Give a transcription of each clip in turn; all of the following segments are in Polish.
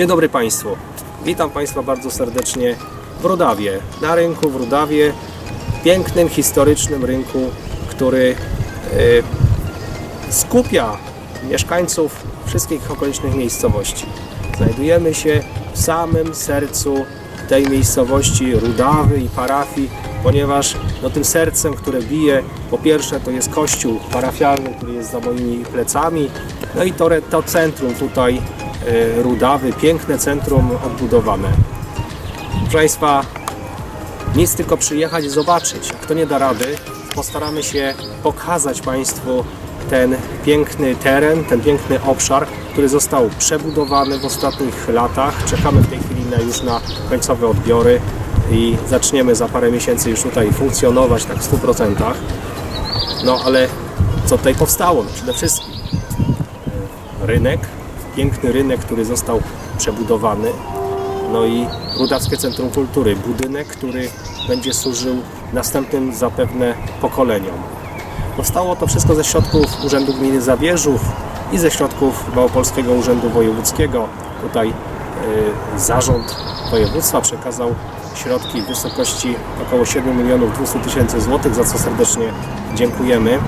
Dzień dobry Państwu. Witam Państwa bardzo serdecznie w Rudawie. Na rynku w Rudawie, pięknym, historycznym rynku, który e, skupia mieszkańców wszystkich okolicznych miejscowości. Znajdujemy się w samym sercu tej miejscowości Rudawy i parafii, ponieważ no, tym sercem, które bije, po pierwsze to jest kościół parafialny, który jest za moimi plecami, no i to, to centrum tutaj Rudawy, piękne centrum odbudowane. Proszę Państwa, nic tylko przyjechać i zobaczyć. Jak to nie da rady, postaramy się pokazać Państwu ten piękny teren, ten piękny obszar, który został przebudowany w ostatnich latach. Czekamy w tej chwili na, już na końcowe odbiory i zaczniemy za parę miesięcy już tutaj funkcjonować tak w 100%. No ale co tutaj powstało? No, przede wszystkim rynek, piękny rynek, który został przebudowany, no i Rudawskie Centrum Kultury, budynek, który będzie służył następnym zapewne pokoleniom. Powstało to wszystko ze środków Urzędu Gminy Zabierzów i ze środków Małopolskiego Urzędu Wojewódzkiego. Tutaj y, zarząd województwa przekazał środki w wysokości około 7 milionów 200 tysięcy złotych, za co serdecznie dziękujemy.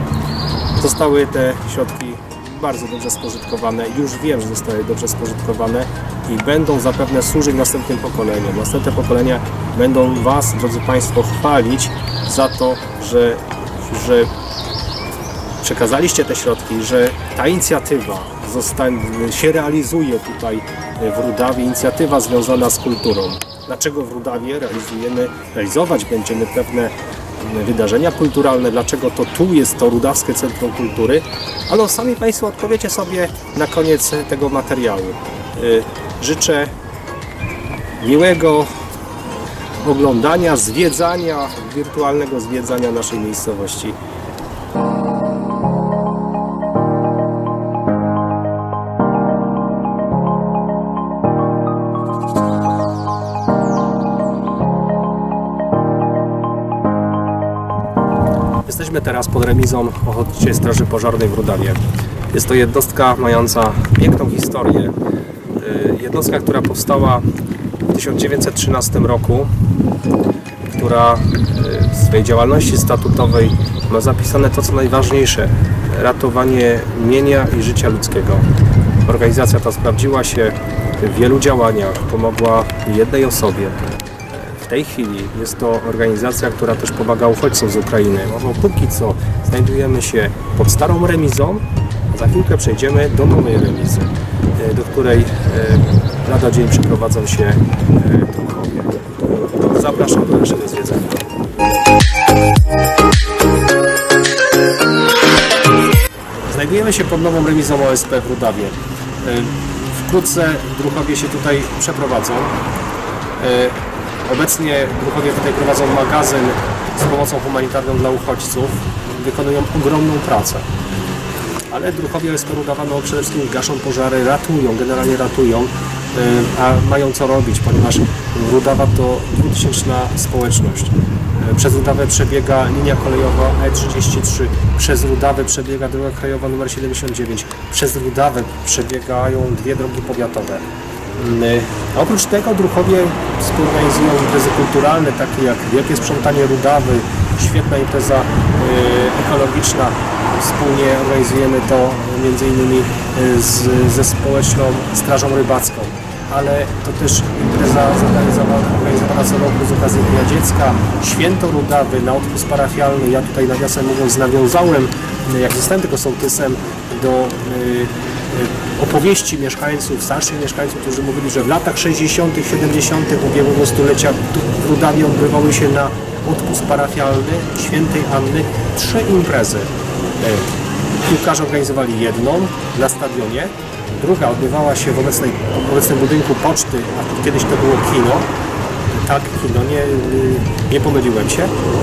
Zostały te środki bardzo dobrze spożytkowane. Już wiem, że zostały dobrze spożytkowane i będą zapewne służyć następnym pokoleniom. Następne pokolenia będą Was, drodzy Państwo, chwalić za to, że, że przekazaliście te środki, że ta inicjatywa się realizuje tutaj w Rudawie, inicjatywa związana z kulturą. Dlaczego w Rudawie realizujemy, realizować będziemy pewne wydarzenia kulturalne, dlaczego to tu jest to Rudawskie Centrum Kultury, ale sami Państwo odpowiecie sobie na koniec tego materiału. Y, Życzę miłego oglądania, zwiedzania, wirtualnego zwiedzania naszej miejscowości. Jesteśmy teraz pod remizą Ochotniczej Straży Pożarnej w Rudawie. Jest to jednostka mająca piękną historię. Y, Jednostka, która powstała w 1913 roku, która y, w swojej działalności statutowej ma zapisane to, co najważniejsze ratowanie mienia i życia ludzkiego. Organizacja ta sprawdziła się w wielu działaniach, pomogła jednej osobie, tej chwili jest to organizacja, która też pomaga uchodźcom z Ukrainy. No, póki co znajdujemy się pod starą remizą, a za chwilkę przejdziemy do nowej remizy, e, do której e, lada dzień przeprowadzą się e, druhowie. Zapraszam do naszego zwiedzania. Znajdujemy się pod nową remizą OSP w Rudawie. E, Wkrótce druhowie się tutaj przeprowadzą. Obecnie druhowie tutaj prowadzą magazyn z pomocą humanitarną dla uchodźców. Wykonują ogromną pracę. Ale druhowie OSP Rudawa no, przede wszystkim gaszą pożary, ratują, generalnie ratują, y, a mają co robić, ponieważ Rudawa to dwutysięczna społeczność. Y, Przez Rudawę przebiega linia kolejowa E33, przez Rudawę przebiega droga krajowa nr 79, przez Rudawę przebiegają dwie drogi powiatowe. Mm, a Oprócz tego druhowie współorganizują imprezy kulturalne, takie jak Wielkie Sprzątanie Rudawy, świetna impreza y, ekologiczna. Wspólnie organizujemy to innymi y, z, ze społeczną Strażą Rybacką. Ale to też impreza zorganizowana, organizowana co roku z okazji Dnia Dziecka, Święto Rudawy na odpust parafialny. Ja tutaj nawiasem mówiąc nawiązałem, y, jak zostałem tylko sołtysem, do y, y, opowieści mieszkańców, starszych mieszkańców, którzy mówili, że w latach 60., 70. ubiegłego stulecia tu w Rudawie odbywały się na odpust parafialny świętej Anny trzy imprezy. E, Piłkarze organizowali jedną na stadionie, druga odbywała się w obecnej, obecnym budynku poczty, a kiedyś to było kino, tak, kino, nie, y, nie pomyliłem się.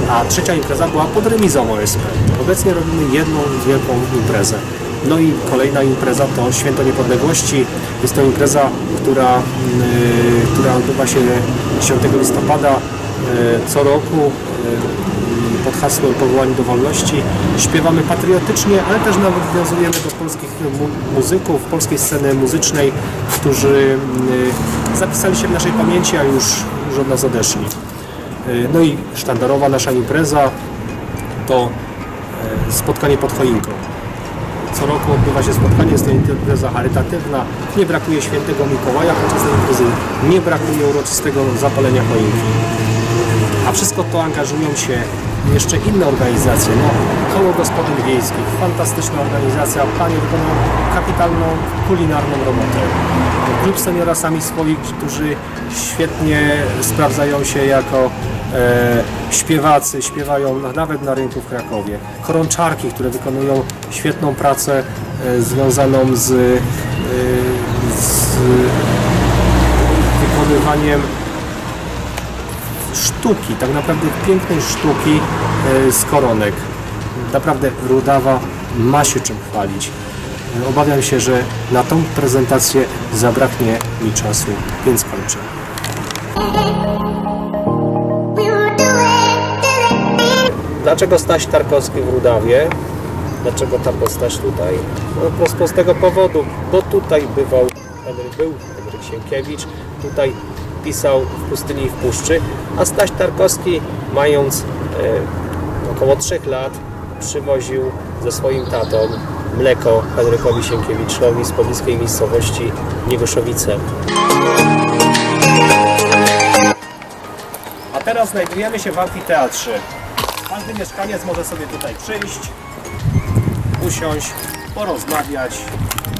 A trzecia impreza była pod remizą OSP. Obecnie robimy jedną wielką imprezę. No i kolejna impreza to Święto Niepodległości. Jest to impreza, która, y, która odbywa się 10 listopada y, co roku. Y, pod hasłem powołań do wolności. Śpiewamy patriotycznie, ale też nawiązujemy do polskich mu- muzyków, polskiej sceny muzycznej, którzy zapisali się w naszej pamięci, a już, już od nas odeszli. No i sztandarowa nasza impreza to spotkanie pod choinką. Co roku odbywa się spotkanie, jest to impreza charytatywna. Nie brakuje świętego Mikołaja podczas tej imprezy, nie brakuje uroczystego zapalenia choinki. A wszystko to angażują się jeszcze inne organizacje. No, Koło Gospodyń Wiejskich, fantastyczna organizacja, panie wykonują kapitalną kulinarną robotę. Klub Seniora Sami Swoi, którzy świetnie sprawdzają się jako e, śpiewacy, śpiewają na- nawet na rynku w Krakowie. Koronczarki, które wykonują świetną pracę e, związaną z, e, z wykonywaniem sztuki, tak naprawdę pięknej sztuki e, z koronek. Naprawdę Rudawa ma się czym chwalić. Obawiam się, że na tą prezentację zabraknie mi czasu, więc kończę. Dlaczego Staś Tarkowski w Rudawie? Dlaczego ta postać tutaj? No po prostu z tego powodu, bo tutaj bywał Henryk, był Henryk Sienkiewicz, tutaj pisał w pustyni i w puszczy, a Staś Tarkowski mając e, około 3 lat przywoził ze swoim tatą mleko Henrykowi Sienkiewiczowi z pobliskiej miejscowości Niegoszowice. A teraz znajdujemy się w amfiteatrze. Każdy mieszkaniec może sobie tutaj przyjść, usiąść, porozmawiać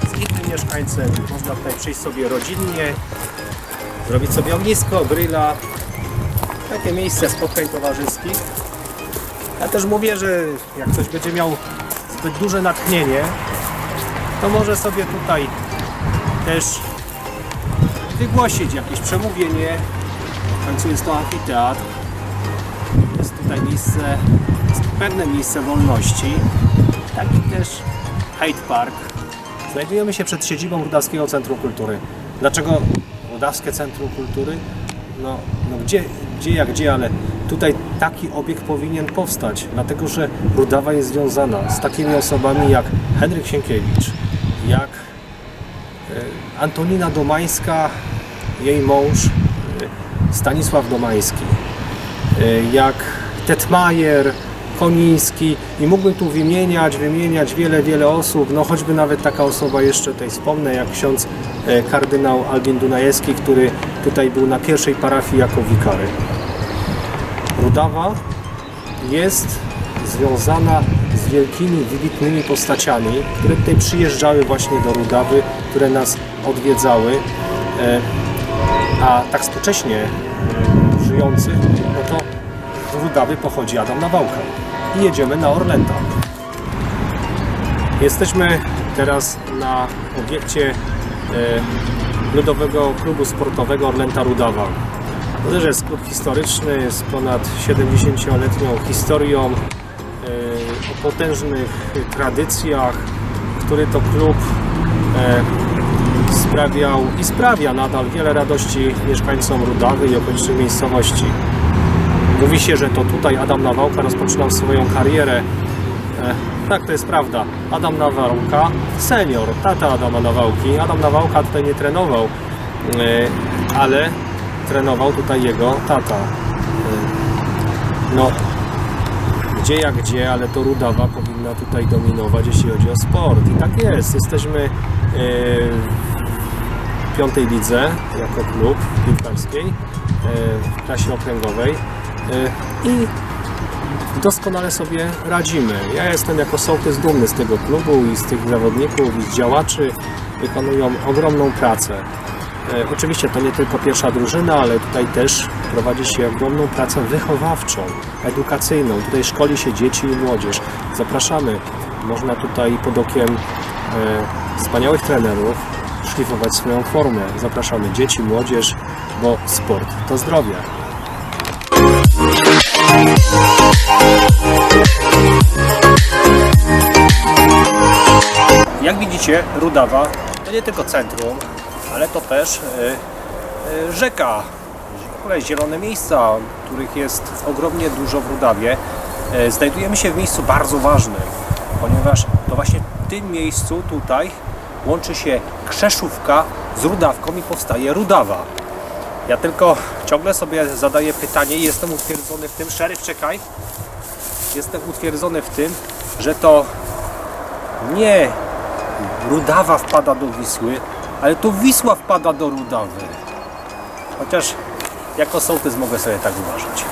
z innym mieszkańcem. Można tutaj przyjść sobie rodzinnie, zrobić sobie ognisko, grilla. Takie miejsce spotkań towarzyskich. Ja też mówię, że jak ktoś będzie miał zbyt duże natchnienie, to może sobie tutaj też wygłosić jakieś przemówienie. W końcu jest to amfiteatr. Jest tutaj miejsce, jest pewne miejsce wolności. Taki też Hyde Park. Znajdujemy się przed siedzibą Rudawskiego Centrum Kultury. Dlaczego Rudawskie Centrum Kultury? No, no gdzie, gdzie jak gdzie, ale tutaj taki obiekt powinien powstać, dlatego że Rudawa jest związana z takimi osobami jak Henryk Sienkiewicz, jak e, Antonina Domańska, jej mąż e, Stanisław Domański, e, jak Tetmajer, Koniński i mógłbym tu wymieniać, wymieniać wiele, wiele osób, no choćby nawet taka osoba jeszcze tutaj wspomnę, jak ksiądz kardynał Albin Dunajewski, który tutaj był na pierwszej parafii jako wikary. Rudawa jest związana z wielkimi, wybitnymi postaciami, które tutaj przyjeżdżały właśnie do Rudawy, które nas odwiedzały. E, A tak współcześnie e, żyjących, no to z Rudawy pochodzi Adam Nawałka. I jedziemy na Orlęta. Jesteśmy teraz na obiekcie e, Ludowego Klubu Sportowego Orlęta Rudawa. To jest klub historyczny z ponad 70-letnią historią, e, o potężnych tradycjach, który to klub e, sprawiał i sprawia nadal wiele radości mieszkańcom Rudawy i okolicznych miejscowości. Mówi się, że to tutaj Adam Nawałka rozpoczynał swoją karierę. E, tak, to jest prawda. Adam Nawałka, senior, tata Adama Nawałki. Adam Nawałka tutaj nie trenował, ale trenował tutaj jego tata. E, no, gdzie jak gdzie, ale to Rudawa powinna tutaj dominować, jeśli chodzi o sport. I tak jest. Jesteśmy e, w piątej lidze jako klub piłkarskiej e, w klasie okręgowej i doskonale sobie radzimy. Ja jestem jako sołtys dumny z tego klubu i z tych zawodników i z działaczy. Wykonują ogromną pracę. E, Oczywiście to nie tylko pierwsza drużyna, ale tutaj też prowadzi się ogromną pracę wychowawczą, edukacyjną. Tutaj szkoli się dzieci i młodzież. Zapraszamy. Można tutaj pod okiem e, wspaniałych trenerów szlifować swoją formę. Zapraszamy dzieci, młodzież, bo sport to zdrowie. Jak widzicie, Rudawa to nie tylko centrum, ale to też y, y, rzeka. Ogóle zielone miejsca, których jest ogromnie dużo w Rudawie. E, Znajdujemy się w miejscu bardzo ważnym, ponieważ to właśnie w tym miejscu tutaj łączy się Krzeszówka z Rudawką i powstaje Rudawa. Ja tylko ciągle sobie zadaję pytanie i jestem utwierdzony w tym, szeryf czekaj, jestem utwierdzony w tym, że to nie Rudawa wpada do Wisły, ale to Wisła wpada do Rudawy. Chociaż jako sołtys mogę sobie tak uważać.